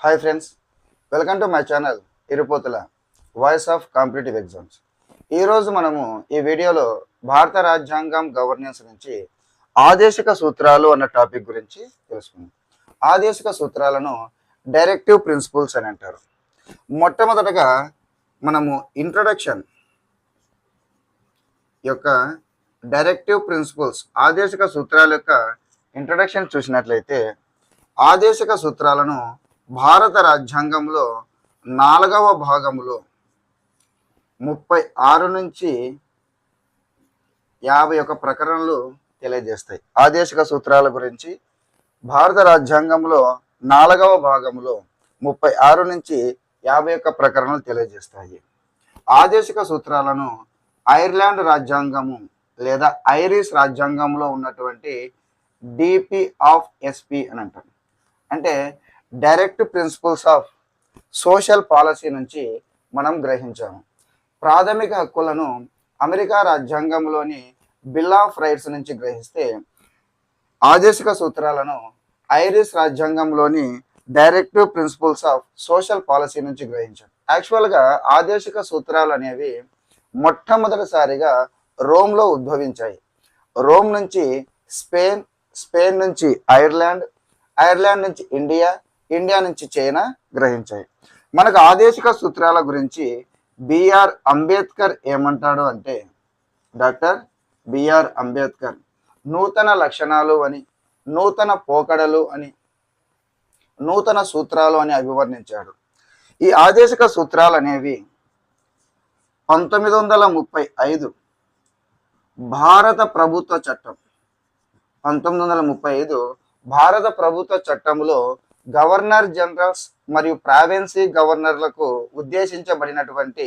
Hi friends welcome to my channel Irupothula voice of competitive exams ఈరోజు మనము ఈ వీడియోలో భారత రాజ్యాంగం గవర్నెన్స్ నుంచి ఆదేశిక సూత్రాలు అన్న టాపిక్ గురించి తెలుసుకుందాం. ఆదేశిక సూత్రాలను డైరెక్టివ్ ప్రిన్సిపల్స్ అని అంటారు. మొట్టమొదటగా మనము ఇంట్రొడక్షన్ యొక్క డైరెక్టివ్ ప్రిన్సిపల్స్ ఆదేశిక సూత్రాల యొక్క ఇంట్రడక్షన్ చూసినట్లయితే ఆదేశిక సూత్రాలను భారత రాజ్యాంగంలో నాలుగవ భాగంలో ముప్పై ఆరు నుంచి యాభై ఒక ప్రకరణలు తెలియజేస్తాయి. ఆదేశిక సూత్రాల గురించి భారత రాజ్యాంగంలో నాలుగవ భాగంలో ముప్పై ఆరు నుంచి యాభై ఒక్క ప్రకరణలు తెలియజేస్తాయి. ఆదేశిక సూత్రాలను ఐర్లాండ్ రాజ్యాంగము లేదా ఐరిష్ రాజ్యాంగంలో ఉన్నటువంటి డిపి ఆఫ్ ఎస్పి అని అంటారు. అంటే direct principles of social policy నుంచి మనం గ్రహించాము. ప్రాథమిక హక్కులను అమెరికా రాజ్యాంగంలోని బిల్ ఆఫ్ రైట్స్ నుంచి గ్రహిస్తే ఆదేశిక సూత్రాలను ఐరిష్ రాజ్యాంగంలోని directive principles of social policy నుంచి గ్రహించాం. యాక్చువల్గా ఆదేశిక సూత్రాలు అనేవి మొట్టమొదటిసారిగా రోమ్లో ఉద్భవించాయి. రోమ్ నుంచి స్పెయిన్ స్పెయిన్ నుంచి ఐర్లాండ్ ఐర్లాండ్ నుంచి ఇండియా ఇండియా నుంచి చైనా గ్రహించాయి. మనకు ఆదేశిక సూత్రాల గురించి బిఆర్ అంబేద్కర్ ఏమంటాడు అంటే డాక్టర్ బిఆర్ అంబేద్కర్ నూతన లక్షణాలు అని నూతన పోకడలు అని నూతన సూత్రాలు అని అభివర్ణించాడు. ఈ ఆదేశిక సూత్రాలు అనేవి పంతొమ్మిది వందల ముప్పై ఐదు భారత ప్రభుత్వ చట్టం పంతొమ్మిది వందల ముప్పై ఐదు భారత ప్రభుత్వ చట్టంలో గవర్నర్ జనరల్స్ మరియు ప్రావిన్సీ గవర్నర్లకు ఉద్దేశించబడినటువంటి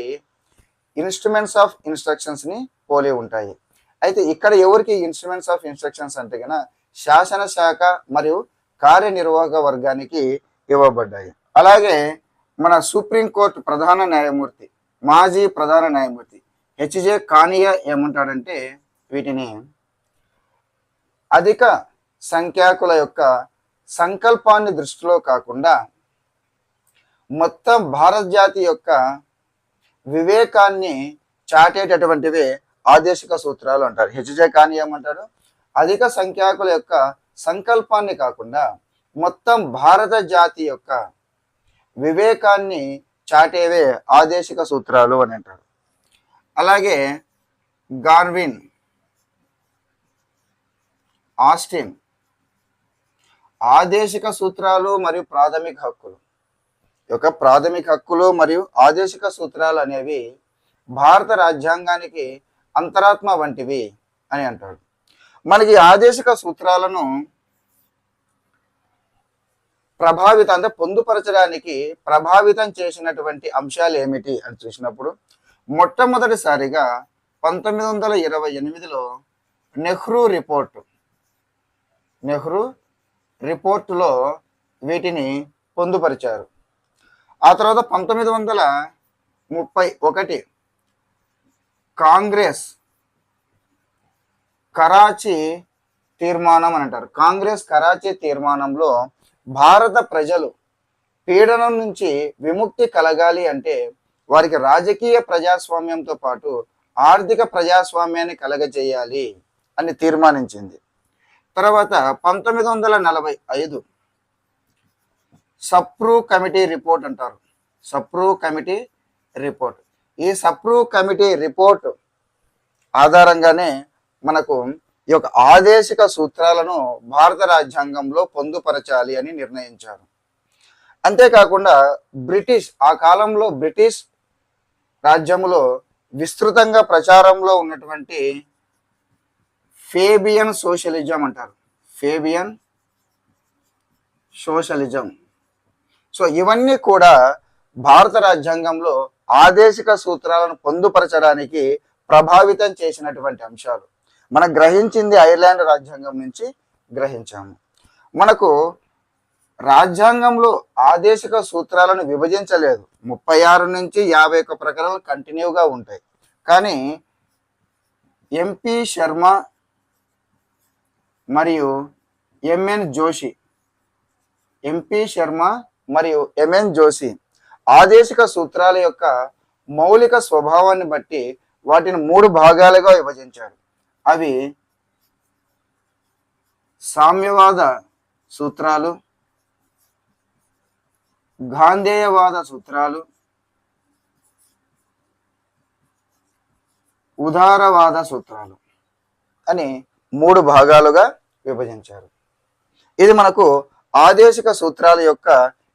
ఇన్స్ట్రుమెంట్స్ ఆఫ్ ఇన్స్ట్రక్షన్స్ని పోలి ఉంటాయి. అయితే ఇక్కడ ఎవరికి ఇన్స్ట్రుమెంట్స్ ఆఫ్ ఇన్స్ట్రక్షన్స్ అంటే కనుక శాసనశాఖ మరియు కార్యనిర్వాహక వర్గానికి ఇవ్వబడ్డాయి. అలాగే మన సుప్రీంకోర్టు ప్రధాన న్యాయమూర్తి మాజీ ప్రధాన న్యాయమూర్తి హెచ్జే కానియా ఏమంటాడంటే వీటిని అధిక సంఖ్యాకుల యొక్క సంకల్పాన్ని దృష్టిలో కాకుండా మొత్తం భారత జాతి యొక్క వివేకాన్ని చాటేటటువంటివే ఆదేశిక సూత్రాలు అంటారు. హెచ్జే కాని ఏమంటారు అధిక సంఖ్యాకుల యొక్క సంకల్పాన్ని కాకుండా మొత్తం భారత జాతి యొక్క వివేకాన్ని చాటేవే ఆదేశిక సూత్రాలు అని అంటారు. అలాగే గార్విన్ ఆస్టిన్ ఆదేశిక సూత్రాలు మరియు ప్రాథమిక హక్కులు. యొక్క ప్రాథమిక హక్కులు మరియు ఆదేశిక సూత్రాలు అనేవి భారత రాజ్యాంగానికి అంతరాత్మ వంటివి అని అంటాడు. మనకి ఆదేశిక సూత్రాలను ప్రభావితం అంటే పొందుపరచడానికి ప్రభావితం చేసినటువంటి అంశాలు ఏమిటి అని చూసినప్పుడు మొట్టమొదటిసారిగా పంతొమ్మిది వందల ఇరవై ఎనిమిదిలో నెహ్రూ రిపోర్ట్. నెహ్రూ రిపోర్టులో వీటిని పొందుపరిచారు. ఆ తర్వాత పంతొమ్మిది వందల ముప్పై ఒకటి కాంగ్రెస్ కరాచీ తీర్మానం అని అంటారు. కాంగ్రెస్ కరాచీ తీర్మానంలో భారత ప్రజలు పీడనం నుంచి విముక్తి కలగాలి అంటే వారికి రాజకీయ ప్రజాస్వామ్యంతో పాటు ఆర్థిక ప్రజాస్వామ్యాన్ని కలగజేయాలి అని తీర్మానించింది. తర్వాత పంతొమ్మిది వందల నలభై ఐదు సప్రూ కమిటీ రిపోర్ట్ అంటారు. Sapru committee report. ఈ సప్రూ కమిటీ రిపోర్ట్ ఆధారంగానే మనకు ఈ యొక్క ఆదేశిక సూత్రాలను భారత రాజ్యాంగంలో పొందుపరచాలి అని నిర్ణయించారు. అంతేకాకుండా బ్రిటిష్ ఆ కాలంలో బ్రిటిష్ రాజ్యంలో విస్తృతంగా ప్రచారంలో ఉన్నటువంటి ఫేబియన్ సోషలిజం అంటారు. Fabian socialism. సో ఇవన్నీ కూడా భారత రాజ్యాంగంలో ఆదేశిక సూత్రాలను పొందుపరచడానికి ప్రభావితం చేసినటువంటి అంశాలు. మనం గ్రహించింది ఐర్లాండ్ రాజ్యాంగం నుంచి గ్రహించాము. మనకు రాజ్యాంగంలో ఆదేశిక సూత్రాలను విభజించలేదు. ముప్పై ఆరు నుంచి యాభై ఒక్క ప్రకరణలు కంటిన్యూగా ఉంటాయి. కానీ ఎంపీ శర్మ మరియు ఎంఎన్ జోషి ఎంపీ శర్మ మరియు ఎంఎన్ జోషి ఆదేశిక సూత్రాల యొక్క మౌలిక స్వభావాన్ని బట్టి వాటిని మూడు భాగాలుగా విభజించారు. అవి సామ్యవాద సూత్రాలు గాంధేయవాద సూత్రాలు ఉదారవాద సూత్రాలు అని మూడు భాగాలుగా విభజించారు. ఇది మనకు ఆదేశిక సూత్రాల యొక్క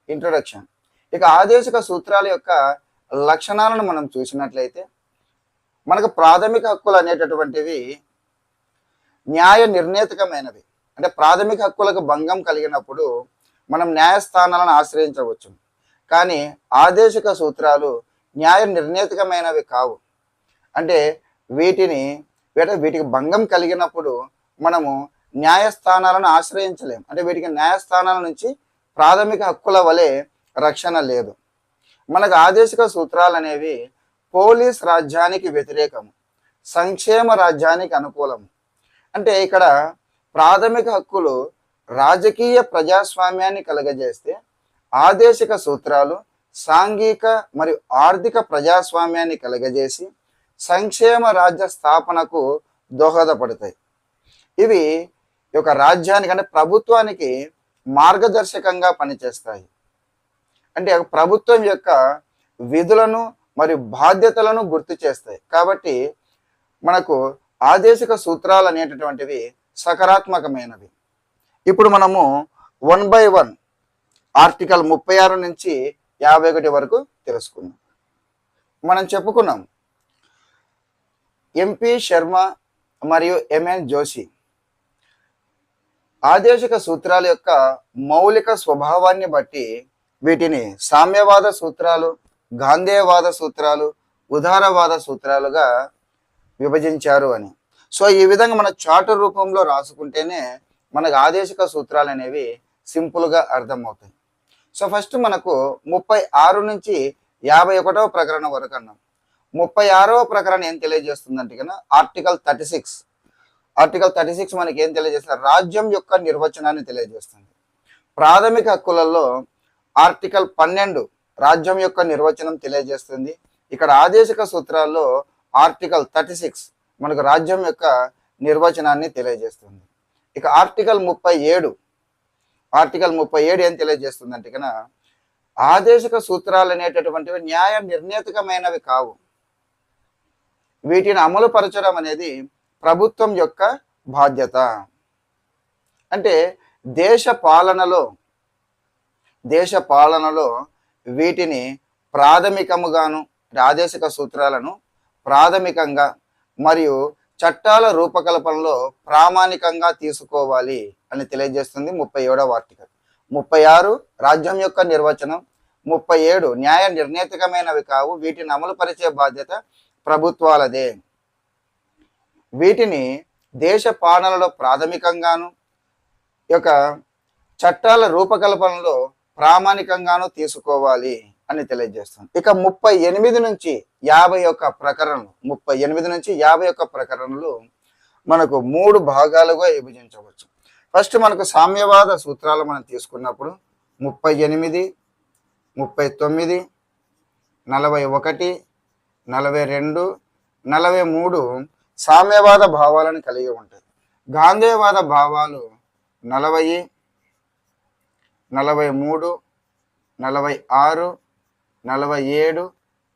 ఇంట్రొడక్షన్ ఇక ఆదేశిక సూత్రాల యొక్క లక్షణాలను మనం చూసినట్లయితే మనకు ప్రాథమిక హక్కులు అనేటటువంటివి న్యాయ నిర్ణేతకమైనవి. అంటే ప్రాథమిక హక్కులకు భంగం కలిగినప్పుడు మనం న్యాయస్థానాలను ఆశ్రయించవచ్చు. కానీ ఆదేశిక సూత్రాలు న్యాయ నిర్ణేతకమైనవి కావు. అంటే వీటిని వీటికి భంగం కలిగినప్పుడు మనము న్యాయస్థానాలను ఆశ్రయించలేం. అంటే వీటికి న్యాయస్థానాల నుంచి ప్రాథమిక హక్కుల వలె రక్షణ లేదు. మనకు ఆదేశిక సూత్రాలు అనేవి పోలీస్ రాజ్యానికి వ్యతిరేకము సంక్షేమ రాజ్యానికి అనుకూలము. అంటే ఇక్కడ ప్రాథమిక హక్కులు రాజకీయ ప్రజాస్వామ్యాన్ని కలగజేస్తే ఆదేశిక సూత్రాలు సాంఘిక మరియు ఆర్థిక ప్రజాస్వామ్యాన్ని కలగజేసి సంక్షేమ రాజ్య స్థాపనకు దోహదపడతాయి. ఇవి యొక్క రాజ్యానికి అంటే ప్రభుత్వానికి మార్గదర్శకంగా పనిచేస్తాయి. అంటే ప్రభుత్వం యొక్క విధులను మరియు బాధ్యతలను గుర్తు చేస్తాయి. కాబట్టి మనకు ఆదేశిక సూత్రాలు అనేటటువంటివి సకారాత్మకమైనవి. ఇప్పుడు మనము వన్ బై వన్ ఆర్టికల్ ముప్పై ఆరు నుంచి యాభై ఒకటి వరకు తెలుసుకుందాం. మనం చెప్పుకున్నాం. ఎంపీ శర్మ మరియు ఎంఎన్ జోషి ఆదేశిక సూత్రాల యొక్క మౌలిక స్వభావాన్ని బట్టి వీటిని సామ్యవాద సూత్రాలు గాంధేయవాద సూత్రాలు ఉదారవాద సూత్రాలుగా విభజించారు అని. సో ఈ విధంగా మన చాటు రూపంలో రాసుకుంటేనే మనకు ఆదేశిక సూత్రాలు అనేవి సింపుల్గా అర్థమవుతాయి. సో ఫస్ట్ మనకు ముప్పై ఆరు నుంచి యాభై ఒకటవ ప్రకరణ వరకు అన్నాం. ముప్పై ఆరవ ప్రకరణ ఏం తెలియజేస్తుందంటే కన్నా article thirty six article thirty six మనకి ఏం తెలియజేస్తుంది? రాజ్యం యొక్క నిర్వచనాన్ని తెలియజేస్తుంది. ప్రాథమిక హక్కులలో ఆర్టికల్ పన్నెండు రాజ్యం యొక్క నిర్వచనం తెలియజేస్తుంది. ఇక్కడ ఆదేశిక సూత్రాల్లో ఆర్టికల్ థర్టీ సిక్స్ మనకు రాజ్యం యొక్క నిర్వచనాన్ని తెలియజేస్తుంది. ఇక ఆర్టికల్ ముప్పై ఏడు ఆర్టికల్ ముప్పై ఏడు ఏం తెలియజేస్తుంది అంటే కన్నా ఆదేశిక సూత్రాలు అనేటటువంటివి న్యాయ నిర్ణేతకమైనవి కావు. వీటిని అమలు పరచడం అనేది ప్రభుత్వం యొక్క బాధ్యత. అంటే దేశ పాలనలో దేశ పాలనలో వీటిని ప్రాథమికముగాను ఆదేశిక సూత్రాలను ప్రాథమికంగా మరియు చట్టాల రూపకల్పనలో ప్రామాణికంగా తీసుకోవాలి అని తెలియజేస్తుంది ముప్పై ఏడవ ఆర్టికల్ ముప్పై ఆరు రాజ్యం యొక్క నిర్వచనం ముప్పై ఏడు న్యాయ నిర్ణేతకమైనవి కావు వీటిని అమలుపరిచే బాధ్యత ప్రభుత్వాలదే. వీటిని దేశ పాలనలో ప్రాథమికంగాను యొక్క చట్టాల రూపకల్పనలో ప్రామాణికంగాను తీసుకోవాలి అని తెలియజేస్తుంది. ఇక ముప్పై ఎనిమిది నుంచి యాభై ఒక్క ప్రకరణలు ముప్పై ఎనిమిది నుంచి యాభై ఒక్క ప్రకరణలు మనకు మూడు భాగాలుగా విభజించవచ్చు. ఫస్ట్ మనకు సామ్యవాద సూత్రాలు మనం తీసుకున్నప్పుడు ముప్పై ఎనిమిది ముప్పై తొమ్మిది నలభై ఒకటి నలభై రెండు నలభై మూడు సామ్యవాద భావాలను కలిగి ఉంటాయి. గాంధేయవాద భావాలు నలభై నలభై మూడు నలభై ఆరు నలభై ఏడు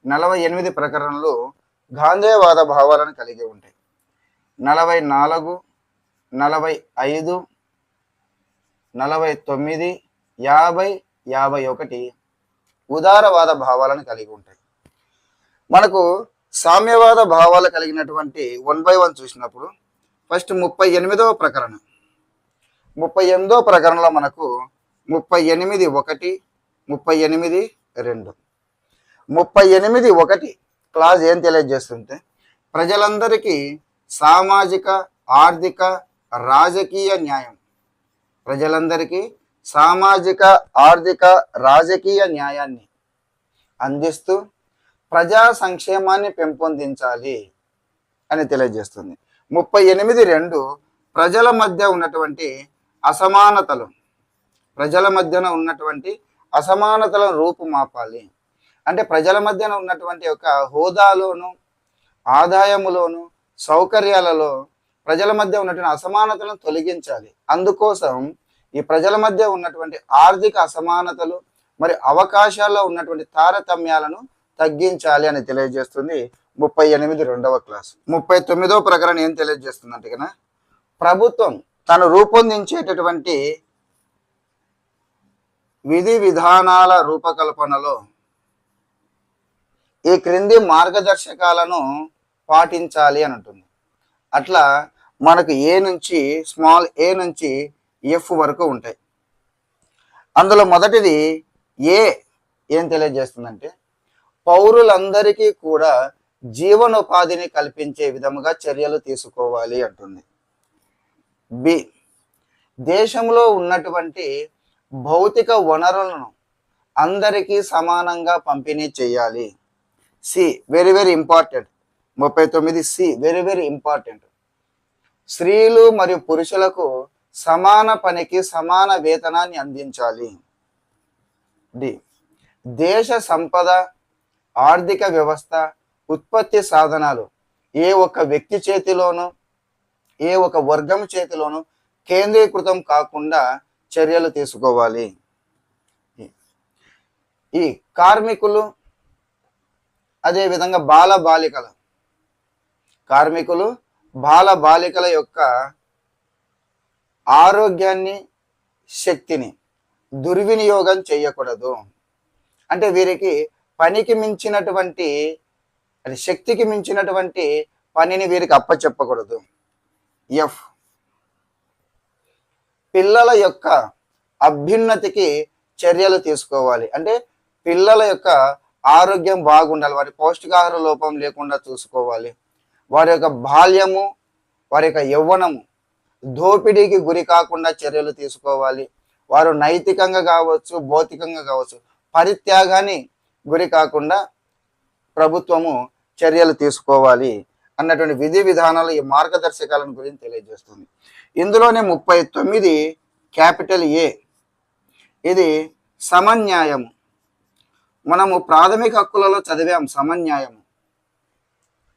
నలభై ఎనిమిది ప్రకరణలు గాంధేయవాద భావాలను కలిగి ఉంటాయి. నలభై నాలుగు నలభై ఐదు నలభై తొమ్మిది యాభై యాభై ఒకటి ఉదారవాద భావాలను కలిగి ఉంటాయి. మనకు సామ్యవాద భావాలు కలిగినటువంటి వన్ బై వన్ చూసినప్పుడు ఫస్ట్ ముప్పై ఎనిమిదవ ప్రకరణం. ముప్పై ఎనిమిదవ ప్రకరణలో మనకు ముప్పై ఎనిమిది ఒకటి ముప్పై ఎనిమిది రెండు. ముప్పై ఎనిమిది ఒకటి క్లాజ్ ఏం తెలియజేస్తుంటే ప్రజలందరికీ సామాజిక ఆర్థిక రాజకీయ న్యాయం. ప్రజలందరికీ సామాజిక ఆర్థిక రాజకీయ న్యాయాన్ని అందిస్తూ ప్రజా సంక్షేమాన్ని పెంపొందించాలి అని తెలియజేస్తుంది. ముప్పై ఎనిమిది రెండు ప్రజల మధ్య ఉన్నటువంటి అసమానతలు. ప్రజల మధ్యన ఉన్నటువంటి అసమానతలను రూపుమాపాలి అంటే ప్రజల మధ్యన ఉన్నటువంటి ఒక హోదాలోను ఆదాయములోను సౌకర్యాలలో ప్రజల మధ్య ఉన్నటువంటి అసమానతలను తొలగించాలి. అందుకోసం ఈ ప్రజల మధ్య ఉన్నటువంటి ఆర్థిక అసమానతలు మరి అవకాశాల్లో ఉన్నటువంటి తారతమ్యాలను తగ్గించాలి అని తెలియజేస్తుంది ముప్పై ఎనిమిది రెండవ క్లాస్. ముప్పై తొమ్మిదవ ప్రకరణ ఏం తెలియజేస్తుంది అంటే కదా ప్రభుత్వం తను రూపొందించేటటువంటి విధి విధానాల రూపకల్పనలో ఈ క్రింది మార్గదర్శకాలను పాటించాలి అని ఉంటుంది అట్లా మనకు ఏ నుంచి స్మాల్ ఏ నుంచి ఎఫ్ వరకు ఉంటాయి. అందులో మొదటిది ఏ ఏం తెలియజేస్తుందంటే పౌరులందరికీ కూడా జీవనోపాధిని కల్పించే విధముగా చర్యలు తీసుకోవాలి అంటుంది. బి. దేశంలో ఉన్నటువంటి భౌతిక వనరులను అందరికీ సమానంగా పంపిణీ చేయాలి. సి. Very very important. ముప్పై తొమ్మిది సి. Very very important. స్త్రీలు మరియు పురుషులకు సమాన పనికి సమాన వేతనాన్ని అందించాలి. డి. దేశ సంపద ఆర్థిక వ్యవస్థ ఉత్పత్తి సాధనాలు ఏ ఒక్క వ్యక్తి చేతిలోనూ ఏ ఒక వర్గం చేతిలోనూ కేంద్రీకృతం కాకుండా చర్యలు తీసుకోవాలి. ఈ కార్మికులు అదేవిధంగా బాల బాలికల. కార్మికులు బాల బాలికల యొక్క ఆరోగ్యాన్ని శక్తిని దుర్వినియోగం చేయకూడదు. అంటే వీరికి పనికి మించినటువంటి అది శక్తికి మించినటువంటి పనిని వీరికి అప్పచెప్పకూడదు. ఎఫ్ పిల్లల యొక్క అభ్యున్నతికి చర్యలు తీసుకోవాలి. అంటే పిల్లల యొక్క ఆరోగ్యం బాగుండాలి. వారి పౌష్టికాహార లోపం లేకుండా చూసుకోవాలి. వారి యొక్క బాల్యము వారి యొక్క యవ్వనము దోపిడీకి గురి కాకుండా చర్యలు తీసుకోవాలి. వారు నైతికంగా కావచ్చు భౌతికంగా కావచ్చు పరిత్యాగాన్ని గురి కాకుండా ప్రభుత్వము చర్యలు తీసుకోవాలి అన్నటువంటి విధి విధానాలు ఈ మార్గదర్శకాలను గురించి తెలియజేస్తుంది. ఇందులోనే ముప్పై తొమ్మిది క్యాపిటల్ ఏ. ఇది సమన్యాయము. మనము ప్రాథమిక హక్కులలో చదివాం సమన్యాయము.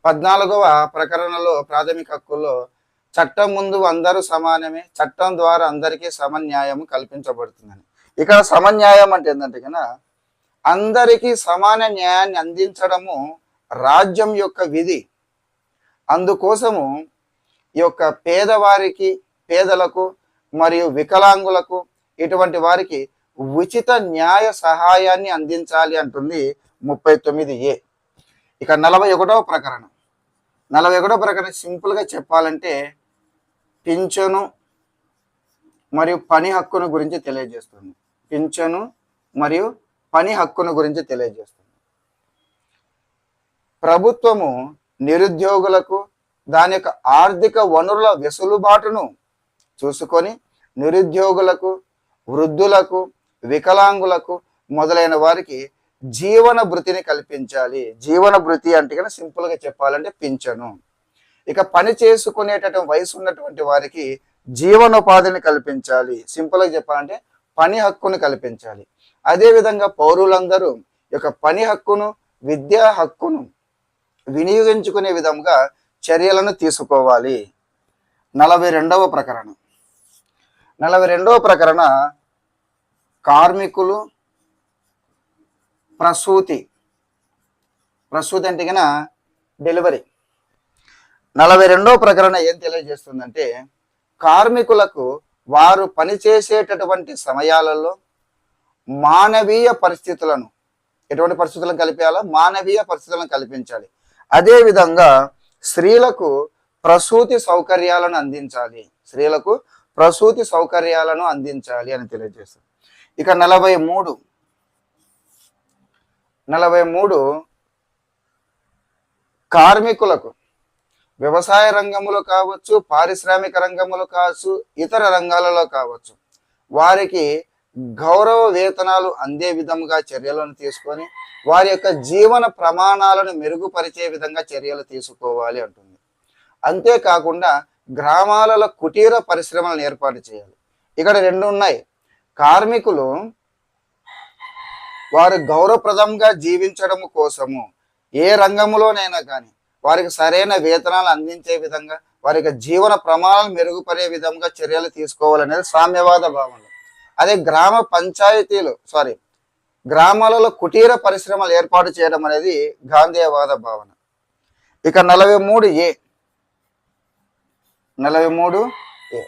పద్నాలుగవ ప్రకరణలో ప్రాథమిక హక్కుల్లో చట్టం ముందు అందరూ సమానమే చట్టం ద్వారా అందరికీ సమన్యాయం కల్పించబడుతుందని. ఇక్కడ సమన్యాయం అంటే ఏంటంటే కన్నా అందరికీ సమాన న్యాయాన్ని అందించడము రాజ్యం యొక్క విధి. అందుకోసము ఈ యొక్క పేదవారికి పేదలకు మరియు వికలాంగులకు ఇటువంటి వారికి ఉచిత న్యాయ సహాయాన్ని అందించాలి అంటుంది ముప్పై తొమ్మిది ఏ. ఇక నలభై ఒకటవ ప్రకరణం. నలభై ఒకటవ ప్రకరణం సింపుల్గా చెప్పాలంటే పింఛను మరియు పని హక్కును గురించి తెలియజేస్తుంది. పింఛను మరియు పని హక్కును గురించి తెలియజేస్తుంది. ప్రభుత్వము నిరుద్యోగులకు దాని యొక్క ఆర్థిక వనరుల వెసులుబాటును చూసుకొని నిరుద్యోగులకు వృద్ధులకు వికలాంగులకు మొదలైన వారికి జీవన భృతిని కల్పించాలి. జీవన భృతి అంటే కనుక సింపుల్గా చెప్పాలంటే పింఛను. ఇక పని చేసుకునేటటువంటి వయసు ఉన్నటువంటి వారికి జీవనోపాధిని కల్పించాలి. సింపుల్గా చెప్పాలంటే పని హక్కును కల్పించాలి. అదేవిధంగా పౌరులందరూ యొక్క పని హక్కును విద్యా హక్కును వినియోగించుకునే విధంగా చర్యలను తీసుకోవాలి. నలభై రెండవ ప్రకరణ. నలభై రెండవ ప్రకరణ కార్మికులు ప్రసూతి. ప్రసూతి అంటే కన్నా డెలివరీ. నలభై రెండవ ప్రకరణ ఏం తెలియజేస్తుందంటే కార్మికులకు వారు పనిచేసేటటువంటి సమయాలలో మానవీయ పరిస్థితులను ఎటువంటి పరిస్థితులను కల్పించాలా మానవీయ పరిస్థితులను కల్పించాలి. అదేవిధంగా స్త్రీలకు ప్రసూతి సౌకర్యాలను అందించాలి. స్త్రీలకు ప్రసూతి సౌకర్యాలను అందించాలి అని తెలియజేస్తుంది. ఇక నలభై మూడు. నలభై మూడు కార్మికులకు వ్యవసాయ రంగంలో కావచ్చు పారిశ్రామిక రంగంలో కావచ్చు ఇతర రంగాలలో కావచ్చు వారికి గౌరవ వేతనాలు అందే విధంగా చర్యలను తీసుకొని వారి యొక్క జీవన ప్రమాణాలను మెరుగుపరిచే విధంగా చర్యలు తీసుకోవాలి అంటుంది. అంతేకాకుండా గ్రామాలలో కుటీర పరిశ్రమలను ఏర్పాటు చేయాలి. ఇక్కడ రెండు ఉన్నాయి. కార్మికులు వారు గౌరవప్రదంగా జీవించడం కోసము ఏ రంగంలోనైనా కానీ వారికి సరైన వేతనాలు అందించే విధంగా వారి యొక్క జీవన ప్రమాణాలు మెరుగుపడే విధంగా చర్యలు తీసుకోవాలనేది సామ్యవాద భావన. అదే గ్రామ పంచాయతీలు సారీ గ్రామాలలో కుటీర పరిశ్రమలు ఏర్పాటు చేయడం అనేది గాంధీవాద భావన. ఇక నలభై మూడు ఏ నలభై మూడు ఏ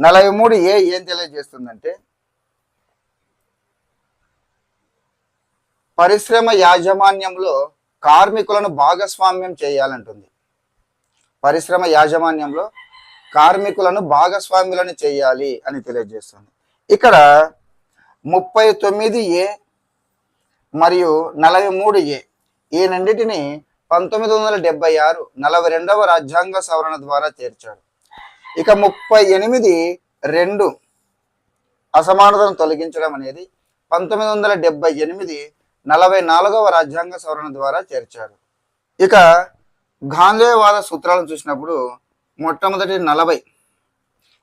నలభై మూడు ఏ ఏం తెలియజేస్తుందంటే పరిశ్రమ యాజమాన్యంలో కార్మికులను భాగస్వామ్యం చేయాలంటుంది. పరిశ్రమ యాజమాన్యంలో కార్మికులను భాగస్వాములను చేయాలి అని తెలియజేస్తుంది. ఇక్కడ ముప్పై తొమ్మిది ఏ మరియు నలభై మూడు ఏ. ఈ రెండింటిని పంతొమ్మిది వందల డెబ్బై ఆరు నలభై రెండవ రాజ్యాంగ సవరణ ద్వారా చేర్చారు. ఇక ముప్పై ఎనిమిది రెండు అసమానతను తొలగించడం అనేది పంతొమ్మిది వందల డెబ్బై ఎనిమిది నలభై నాలుగవ రాజ్యాంగ సవరణ ద్వారా చేర్చారు. ఇక గాంధేయవాద సూత్రాలను చూసినప్పుడు మొట్టమొదటి నలభై.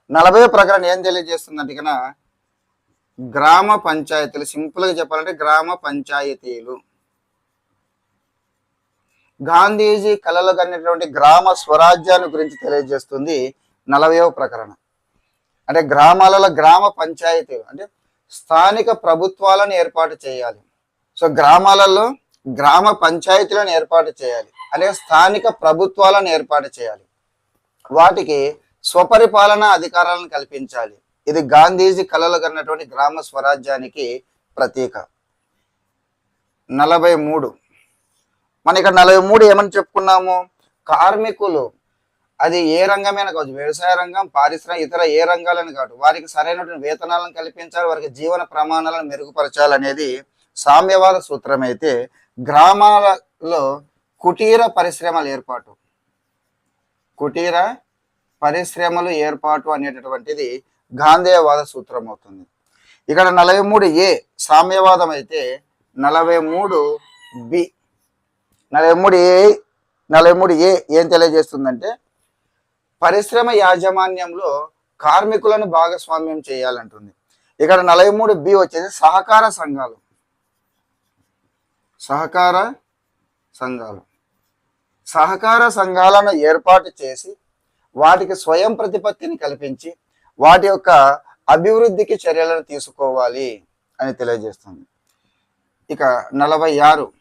నలభై ప్రకారం ఏం తెలియజేస్తుందంటే కన్నా గ్రామ పంచాయతీలు సింపుల్గా చెప్పాలంటే గ్రామ పంచాయతీలు. గాంధీజీ కళలు కన్నటువంటి గ్రామ స్వరాజ్యాన్ని గురించి తెలియజేస్తుంది నలభైవ ప్రకరణ. అంటే గ్రామాలలో గ్రామ పంచాయతీలు అంటే స్థానిక ప్రభుత్వాలను ఏర్పాటు చేయాలి. సో గ్రామాలలో గ్రామ పంచాయతీలను ఏర్పాటు చేయాలి అంటే స్థానిక ప్రభుత్వాలను ఏర్పాటు చేయాలి. వాటికి స్వపరిపాలన అధికారాలను కల్పించాలి. ఇది గాంధీజీ కలలు కన్నటువంటి గ్రామ స్వరాజ్యానికి ప్రతీక. నలభై మూడు. మన ఇక్కడ నలభై మూడు ఏమని చెప్పుకున్నాము? కార్మికులు. అది ఏ రంగమైనా కావచ్చు వ్యవసాయ రంగం పారిశ్రామిక ఇతర ఏ రంగాలని కాదు వారికి సరైనటువంటి వేతనాలను కల్పించాలి వారికి జీవన ప్రమాణాలను మెరుగుపరచాలనేది సామ్యవాద సూత్రం అయితే గ్రామాలలో కుటీర పరిశ్రమల ఏర్పాటు. కుటీర పరిశ్రమలు ఏర్పాటు అనేటటువంటిది గాంధేయవాద సూత్రం అవుతుంది ఇక్కడ నలభై మూడు ఏ సామ్యవాదం అయితే నలభై మూడు బి. నలభై మూడు ఏ నలభై మూడు ఏ ఏం తెలియజేస్తుందంటే పరిశ్రమ యాజమాన్యంలో కార్మికులను భాగస్వామ్యం చేయాలంటుంది. ఇక్కడ నలభై మూడు బి వచ్చేసి సహకార సంఘాలు. సహకార సంఘాలు. సహకార సంఘాలను ఏర్పాటు చేసి వాటికి స్వయం ప్రతిపత్తిని కల్పించి వాటి యొక్క అభివృద్ధికి చర్యలను తీసుకోవాలి అని తెలియజేస్తుంది. ఇక నలభై ఆరు.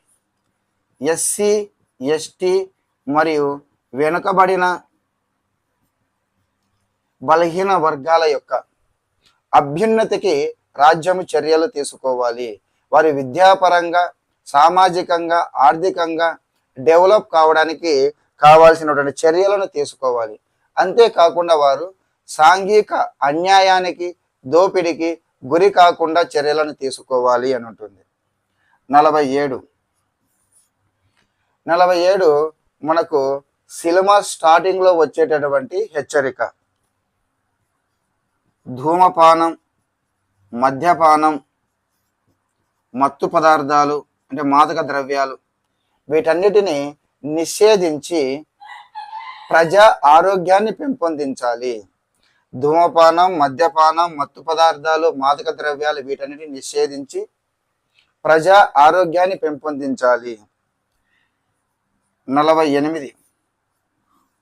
ఎస్సీ ఎస్టీ మరియు వెనుకబడిన బలహీన వర్గాల యొక్క అభ్యున్నతికి రాజ్యము చర్యలు తీసుకోవాలి. వారి విద్యాపరంగా సామాజికంగా ఆర్థికంగా డెవలప్ కావడానికి కావాల్సినటువంటి చర్యలను తీసుకోవాలి. అంతేకాకుండా వారు సాంఘిక అన్యాయానికి దోపిడికి గురి కాకుండా చర్యలను తీసుకోవాలి అని ఉంటుంది. నలభై ఏడు. నలభై ఏడు మనకు సినిమా స్టార్టింగ్లో వచ్చేటటువంటి హెచ్చరిక. ధూమపానం మద్యపానం మత్తు పదార్థాలు అంటే మాదక ద్రవ్యాలు వీటన్నిటిని నిషేధించి ప్రజా ఆరోగ్యాన్ని పెంపొందించాలి. ధూమపానం మద్యపానం మత్తు పదార్థాలు మాదక ద్రవ్యాలు వీటన్నిటిని నిషేధించి ప్రజా ఆరోగ్యాన్ని పెంపొందించాలి. నలభై ఎనిమిది.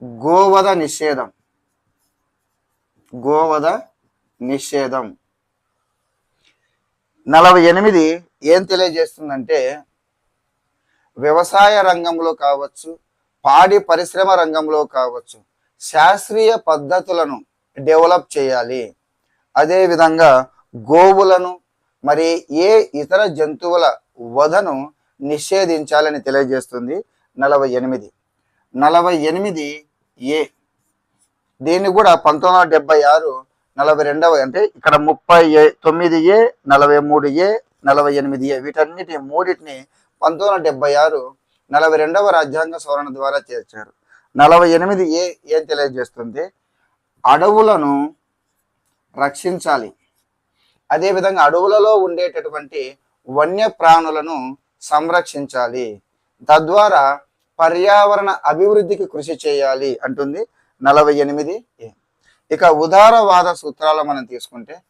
గోవధ నిషేధం. గోవధ నిషేధం. నలభై ఎనిమిది ఏం తెలియజేస్తుందంటే వ్యవసాయ రంగంలో కావచ్చు పాడి పరిశ్రమ రంగంలో కావచ్చు శాస్త్రీయ పద్ధతులను డెవలప్ చేయాలి. అదేవిధంగా గోవులను మరి ఏ ఇతర జంతువుల వధను నిషేధించాలని తెలియజేస్తుంది నలభై ఎనిమిది. నలభై ఎనిమిది ఏ. దీన్ని కూడా పంతొమ్మిది వందల డెబ్బై ఆరు నలభై రెండవ అంటే ఇక్కడ ముప్పై ఏ తొమ్మిది ఏ నలభై మూడు ఏ నలభై ఎనిమిది ఏ. వీటన్నిటి మూడింటిని పంతొమ్మిది వందల డెబ్బై ఆరు నలభై రెండవ రాజ్యాంగ సవరణ ద్వారా చేర్చారు. నలభై ఎనిమిది ఏ ఏం తెలియజేస్తుంది? అడవులను రక్షించాలి. అదేవిధంగా అడవులలో ఉండేటటువంటి వన్య ప్రాణులను సంరక్షించాలి. తద్వారా పర్యావరణ అభివృద్ధికి కృషి చేయాలి అంటుంది నలభై ఎనిమిది ఏ. ఇక ఉదారవాద సూత్రాలు మనం తీసుకుంటే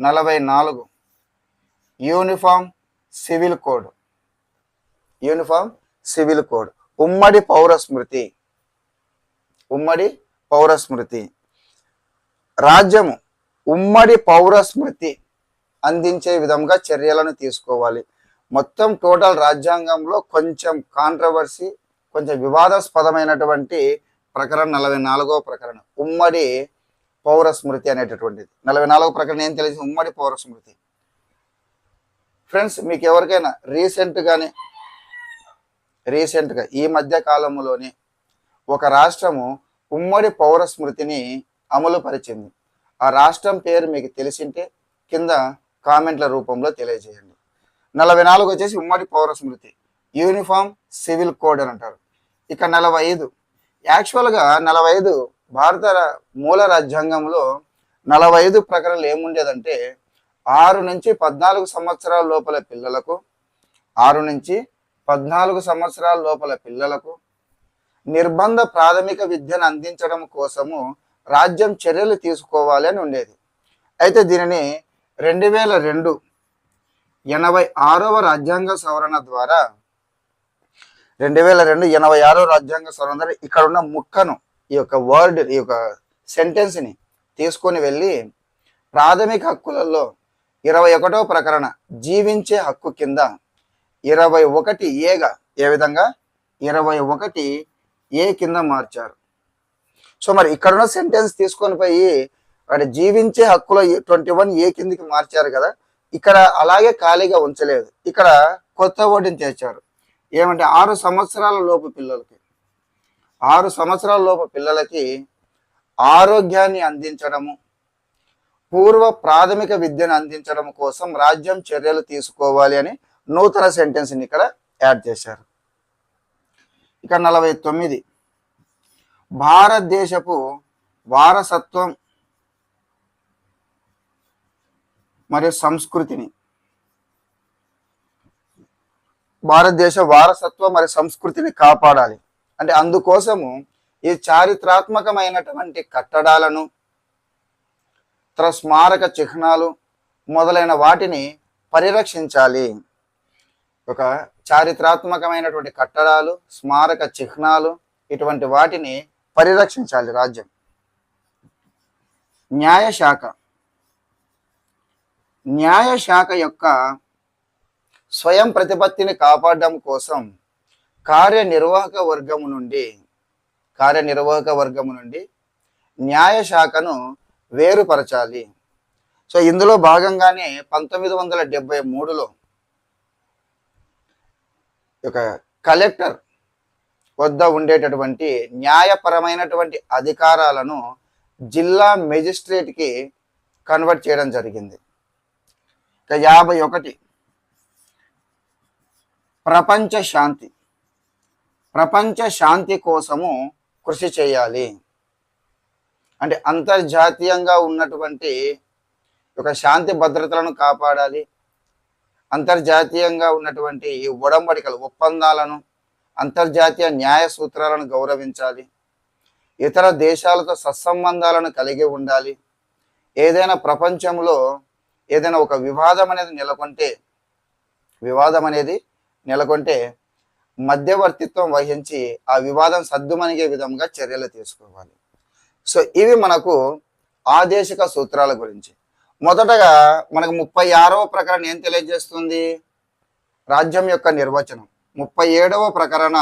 నలభై నాలుగు. Uniform civil code. Uniform civil code. ఉమ్మడి పౌర స్మృతి ఉమ్మడి పౌర స్మృతి రాజ్యము ఉమ్మడి పౌర స్మృతి అందించే విధంగా చర్యలను తీసుకోవాలి. మొత్తం టోటల్ రాజ్యాంగంలో కొంచెం కాంట్రవర్సీ కొంచెం వివాదాస్పదమైనటువంటి ప్రకరణ నలభై నాలుగో ప్రకరణ ఉమ్మడి పౌర స్మృతి అనేటటువంటిది. నలభై నాలుగో ప్రకరణ ఏం తెలిసి ఉమ్మడి పౌర స్మృతి. ఫ్రెండ్స్ మీకు ఎవరికైనా రీసెంట్గానే రీసెంట్గా ఈ మధ్య కాలంలోనే ఒక రాష్ట్రము ఉమ్మడి పౌర స్మృతిని అమలు పరిచింది. ఆ రాష్ట్రం పేరు మీకు తెలిసింటే కింద కామెంట్ల రూపంలో తెలియజేయండి. నలభై నాలుగు వచ్చేసి ఉమ్మడి పౌర స్మృతి. యూనిఫామ్ సివిల్ కోడ్ అని అంటారు. ఇక నలభై ఐదు. యాక్చువల్గా నలభై ఐదు భారత మూల రాజ్యాంగంలో నలభై ఐదు ప్రకరణలు ఏముండేదంటే ఆరు నుంచి పద్నాలుగు సంవత్సరాల లోపల పిల్లలకు ఆరు నుంచి పద్నాలుగు సంవత్సరాల లోపల పిల్లలకు నిర్బంధ ప్రాథమిక విద్యను అందించడం కోసము రాజ్యం చర్యలు తీసుకోవాలి అని ఉండేది. అయితే దీనిని రెండు వేల రెండు ఎనభై ఆరవ రాజ్యాంగ సవరణ ద్వారా రెండు వేల రెండు ఎనభై ఆరో రాజ్యాంగ సవరణ ద్వారా ఇక్కడ ఉన్న ముక్కను ఈ యొక్క వర్డ్ ఈ యొక్క సెంటెన్స్ని తీసుకొని వెళ్ళి ప్రాథమిక హక్కులలో ఇరవై ఒకటో ప్రకరణ జీవించే హక్కు కింద ఇరవై ఒకటి ఏగా ఏ విధంగా? ఇరవై ఒకటి ఏ కింద మార్చారు. సో మరి ఇక్కడున్న సెంటెన్స్ తీసుకొని పోయి వాడు జీవించే హక్కులో ట్వంటీ వన్ ఏ కిందికి మార్చారు కదా ఇక్కడ అలాగే ఖాళీగా ఉంచలేదు. ఇక్కడ కొత్త ఓటిని చేర్చారు ఏమంటే ఆరు సంవత్సరాల లోపు పిల్లలకి ఆరు సంవత్సరాల లోపు పిల్లలకి ఆరోగ్యాన్ని అందించడము పూర్వ ప్రాథమిక విద్యను అందించడం కోసం రాజ్యం చర్యలు తీసుకోవాలి అని నూతన సెంటెన్స్ని ఇక్కడ యాడ్ చేశారు. ఇక నలభై తొమ్మిది. భారతదేశపు వారసత్వం మరియు సంస్కృతిని. భారతదేశ వారసత్వం మరియు సంస్కృతిని కాపాడాలి. అంటే అందుకోసము ఈ చారిత్రాత్మకమైనటువంటి కట్టడాలను ఇతర స్మారక చిహ్నాలు మొదలైన వాటిని పరిరక్షించాలి. ఒక చారిత్రాత్మకమైనటువంటి కట్టడాలు స్మారక చిహ్నాలు ఇటువంటి వాటిని పరిరక్షించాలి రాజ్యం. న్యాయశాఖ. న్యాయశాఖ యొక్క స్వయం ప్రతిపత్తిని కాపాడడం కోసం కార్యనిర్వాహక వర్గము నుండి కార్యనిర్వాహక వర్గము నుండి న్యాయశాఖను వేరుపరచాలి. సో ఇందులో భాగంగానే పంతొమ్మిది వందల డెబ్బై మూడులో ఒక కలెక్టర్ వద్ద ఉండేటటువంటి న్యాయపరమైనటువంటి అధికారాలను జిల్లా మెజిస్ట్రేట్కి కన్వర్ట్ చేయడం జరిగింది. ఇక యాభై ఒకటి. ప్రపంచ శాంతి. ప్రపంచ శాంతి కోసము కృషి చేయాలి. అంటే అంతర్జాతీయంగా ఉన్నటువంటి ఒక శాంతి భద్రతలను కాపాడాలి. అంతర్జాతీయంగా ఉన్నటువంటి ఈ ఒడంబడికలు ఒప్పందాలను అంతర్జాతీయ న్యాయ సూత్రాలను గౌరవించాలి. ఇతర దేశాలతో సత్సంబంధాలను కలిగి ఉండాలి. ఏదైనా ప్రపంచంలో ఏదైనా ఒక వివాదం అనేది నెలకొంటే వివాదం అనేది నెలకొంటే మధ్యవర్తిత్వం వహించి ఆ వివాదం సద్దుమణిగే విధంగా చర్యలు తీసుకోవాలి. సో ఇవి మనకు ఆదేశిక సూత్రాల గురించి. మొదటగా మనకు ముప్పై ఆరవ ప్రకరణ ఏం తెలియజేస్తుంది? రాజ్యం యొక్క నిర్వచనం. ముప్పై ఏడవ ప్రకరణ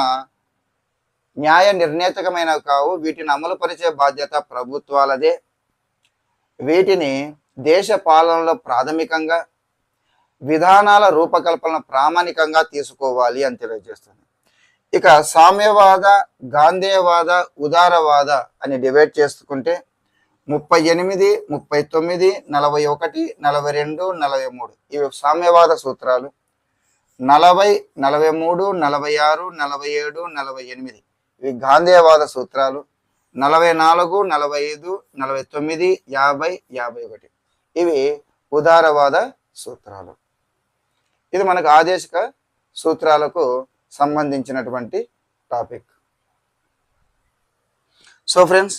న్యాయ నిర్ణేతకమైన కావు. వీటిని అమలుపరిచే బాధ్యత ప్రభుత్వాలదే. వీటిని దేశ పాలనలో ప్రాథమికంగా విధానాల రూపకల్పన ప్రామాణికంగా తీసుకోవాలి అని తెలియజేస్తుంది. ఇక సామ్యవాద గాంధేయవాద ఉదారవాద అని డిబేట్ చేసుకుంటే ముప్పై ఎనిమిది ముప్పై తొమ్మిది నలభై ఒకటి నలభై రెండు నలభై మూడు ఇవి సామ్యవాద సూత్రాలు. నలభై నలభై మూడు నలభై ఆరు నలభై ఏడు నలభై ఎనిమిది. ఇవి గాంధేయవాద సూత్రాలు. నలభై నాలుగు నలభై ఐదు నలభై తొమ్మిది యాభై యాభై ఒకటి. ఇవి ఉదారవాద సూత్రాలు. ఇది మనకు ఆదేశిక సూత్రాలకు సంబంధించినటువంటి టాపిక్. సో ఫ్రెండ్స్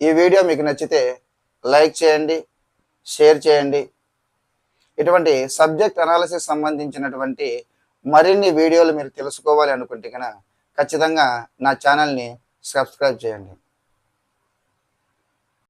ఈ వీడియో మీకు నచ్చితే లైక్ చేయండి షేర్ చేయండి ఇటువంటి సబ్జెక్ట్ అనాలిసిస్ సంబంధించినటువంటి మరిన్ని వీడియోలు మీరు తెలుసుకోవాలి అనుకుంటే కనుక ఖచ్చితంగా నా ఛానల్ని సబ్స్క్రైబ్ చేయండి.